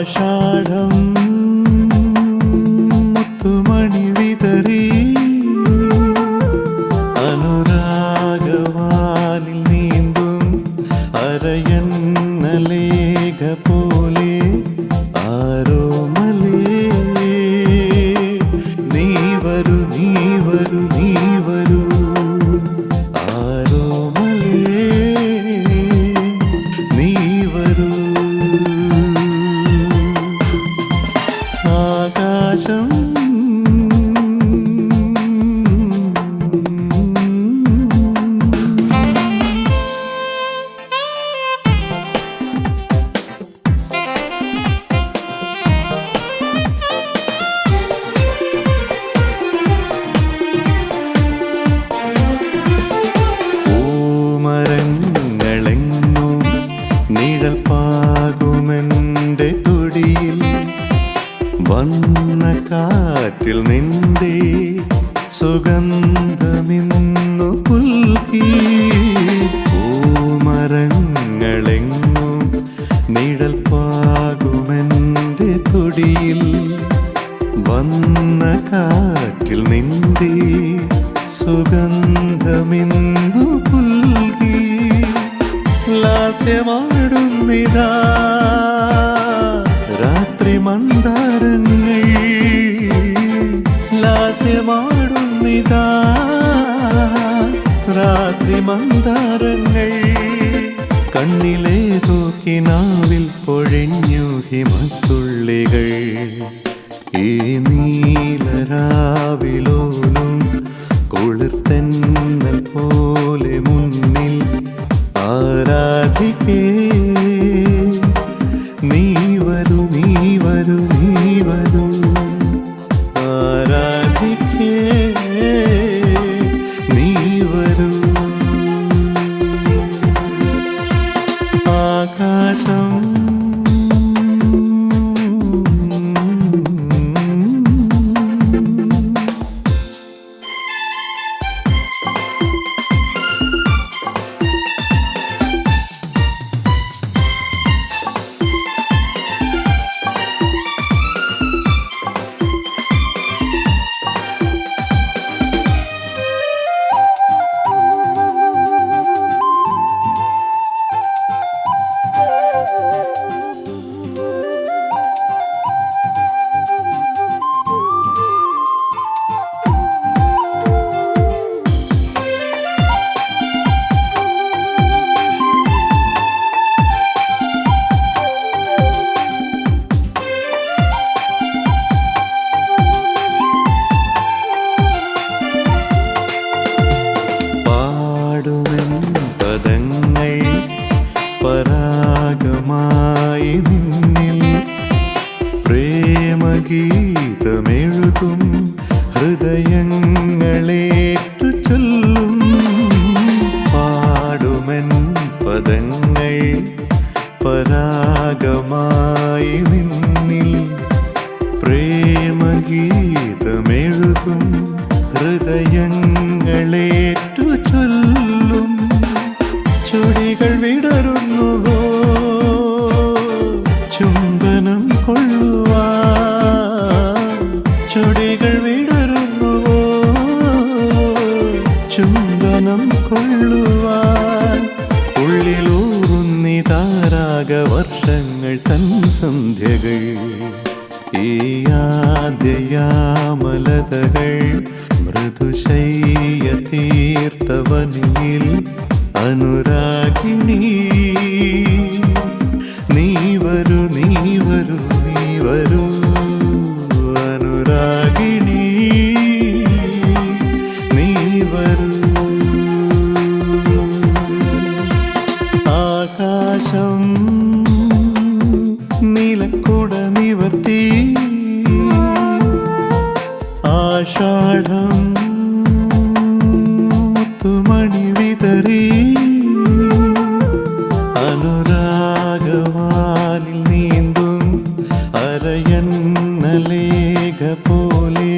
ആഷാഢം മുത്തുമണി വിതറി. അനുരാഗവാനിൽ നീന്തും അരയന്ന ലേഖ പോലെ ആരോമലേ നീ വരു നീ വരു നീ மட்டும் സുഗന്ധമിന്നു പുൽകി. പൂമരങ്ങളെങ്ങും നിഴൽ പാകുമെന്റെ തൊടിയിൽ. വന്ന കാറ്റിൽ നിന്റെ പുൽകി. ലാസ്യമാടുന്നിതാ. രാത്രി മന്ദാരങ്ങൾ മന്ദാരങ്ങൾ കണ്ണിലെ തൂക്കിനാവിൽ പൊഴിഞ്ഞു ഹിമത്തുള്ളികൾ. ഈ നീലരാവിലോലും കുളിർത്തെന്നൽ പോലെ മുന്നിൽ ആരാധിക്കേ? പ്രേമഗീതമെഴുതും ഹൃദയങ്ങളേറ്റു ചൊല്ലും പാടുമൻ പദങ്ങൾ പരാഗമായി നിന്നിൽ. പ്രേമഗീതമെഴുതും ഹൃദയങ്ങളേറ്റു സന്ധ്യകൾ ഈ ആദ്യയാമലതകൾ മൃദുശയ്യ തീർത്തവനിൽ അനുരാഗിണി ആഷാഢം മുത്തുമണി വിതറി. അനുരാഗവാനിൽ നീന്തും അലയണ്ണ ലേഖ പോലെ.